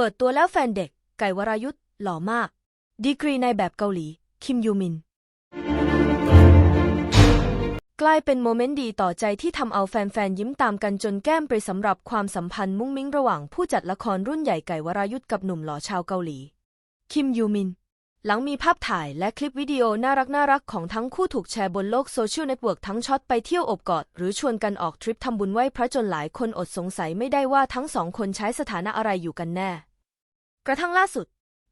เปิดตัวแล้วแฟนเด็ก ไก่วรายุทธ์หล่อมาก ดีกรีในแบบเกาหลี คิมยูมิน กลายเป็นโมเมนต์ดีต่อใจที่ทำเอาแฟนๆยิ้มตามกันจนแก้มไปสำหรับความสัมพันธ์มุ้งมิ้งระหว่างผู้จัดละครรุ่นใหญ่ไก่วรายุทธ์กับหนุ่มหล่อชาวเกาหลี คิมยูมิน หลังมีภาพถ่ายและคลิปวิดีโอน่ารักน่ารักของทั้งคู่ถูกแชร์บนโลกโซเชียลเน็ตเวิร์กทั้งช็อตไปเที่ยวอบกอด หรือชวนกันออกทริปทำบุญไหว้พระจนหลายคนอดสงสัยไม่ได้ว่าทั้งสองคนใช้สถานะอะไรอยู่กันแน่ กระทั่งล่าสุด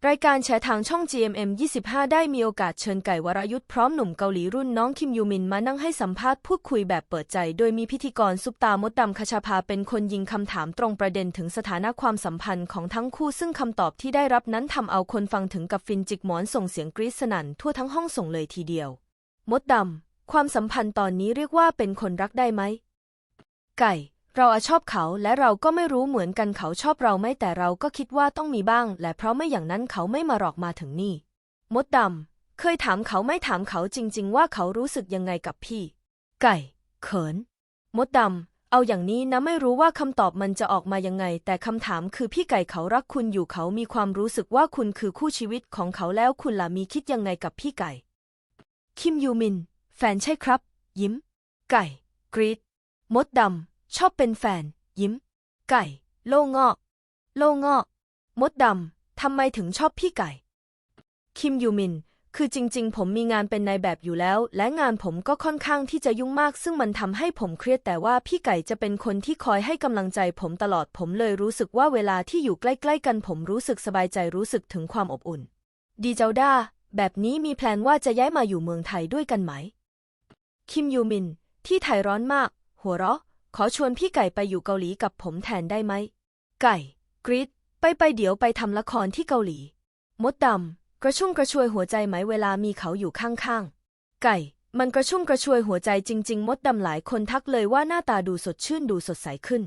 รายการแชร์ทางช่อง GMM 25 ได้มีโอกาสเชิญไก่วรยุทธ์พร้อมหนุ่มเกาหลีรุ่นน้องคิมยูมินมานั่งให้สัมภาษณ์พูดคุยแบบเปิดใจ โดยมีพิธีกรซุปตามดดำคชาภาเป็นคนยิงคำถามตรงประเด็นถึงสถานะความสัมพันธ์ของทั้งคู่ซึ่งคำตอบที่ได้รับนั้นทำเอาคนฟังถึงกับฟินจิกหมอนส่งเสียงกรี๊ดสนั่นทั่วทั้งห้องส่งเลยทีเดียว มดดำความสัมพันธ์ตอนนี้เรียกว่าเป็นคนรักได้ไหม ไก่ เราอชอบเขาและเราก็ไม่รู้เหมือนกันเขาชอบเราไหมแต่เราก็คิดว่าต้องมีบ้าง และเพราะไม่อย่างนั้นเขาไม่มาหลอกมาถึงนี่ มดดำเคยถามเขาไม่ถามเขาจริง ๆ ว่าเขารู้สึกยังไงกับพี่ ไก่ เขิน มดดำเอาอย่างนี้นะไม่รู้ว่าคำตอบมันจะออกมายังไง แต่คำถามคือพี่ไก่เขารักคุณอยู่เขามีความรู้สึกว่าคุณคือคู่ชีวิตของเขาแล้วคุณล่ะมีคิดยังไงกับพี่ไก่ คิมยูมิน แฟนใช่ครับ ยิ้ม ไก่ กรีดมดดำ ชอบเป็นแฟน ยิ้ม ไก่ โล่งอก โล่งอก มดดำ ทำไมถึงชอบพี่ไก่ คิมยูมิน คือจริง ๆ ผมมีงานเป็นนายแบบอยู่แล้ว และงานผมก็ค่อนข้างที่จะยุ่งมาก ซึ่งมันทำให้ผมเครียดแต่ว่าพี่ไก่จะเป็นคนที่คอยให้กำลังใจผมตลอดผมเลยรู้สึกว่าเวลาที่อยู่ใกล้ ๆ กันผมรู้สึกสบายใจรู้สึกถึงความอบอุ่น ดีเจ้าด้า แบบนี้มีแพลนว่าจะย้ายมาอยู่เมืองไทยด้วยกันไหม คิมยูมิน ที่ไทยร้อนมาก หัวเราะ ขอชวนพี่ไก่ไปอยู่เกาหลีกับผมแทนได้ไหม ไก่ กรีดไปไปเดี๋ยวไปทำละครที่เกาหลี มดดำกระชุ่มกระชวยหัวใจไหมเวลามีเขาอยู่ข้างๆ ไก่ มันกระชุ่มกระชวยหัวใจจริง ๆ มดดำหลายคนทักเลยว่าหน้าตาดูสดชื่นดูสดใสขึ้น